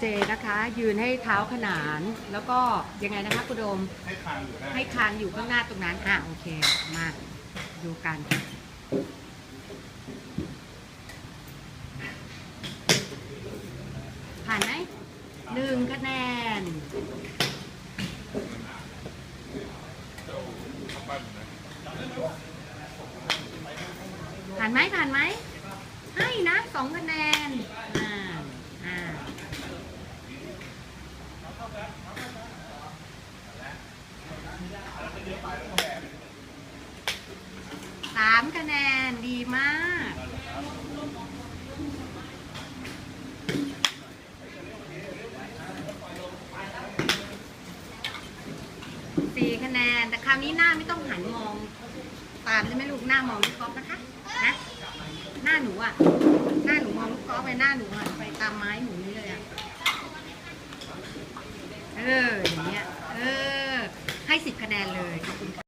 เจนะคะ ยืนให้เท้าขนาน แล้วก็ยังไงนะคะคุณโดมให้คางอยู่ได้ให้คางอยู่ข้างหน้าตรงนั้นอะโอเคมาดูกัน ผ่านไหมหนึ่งคะแนนผ่านไหมผ่านไหมให้นะสองคะแนน อ่า อ่า สามคะแนนดีมาก สี่คะแนน แต่คราวนี้หน้าไม่ต้องหันมอง ตามใช่ไหมลูกหน้ามองลูกกอล์ฟนะคะ นะ หน้าหนูอะ หน้าหนูมองลูกกอล์ฟไปหน้าหนูหันไปตามไม้หนูนี่เลยอะเอออย่างเงี้ย สิบคะแนนเลยขอบคุณค่ะ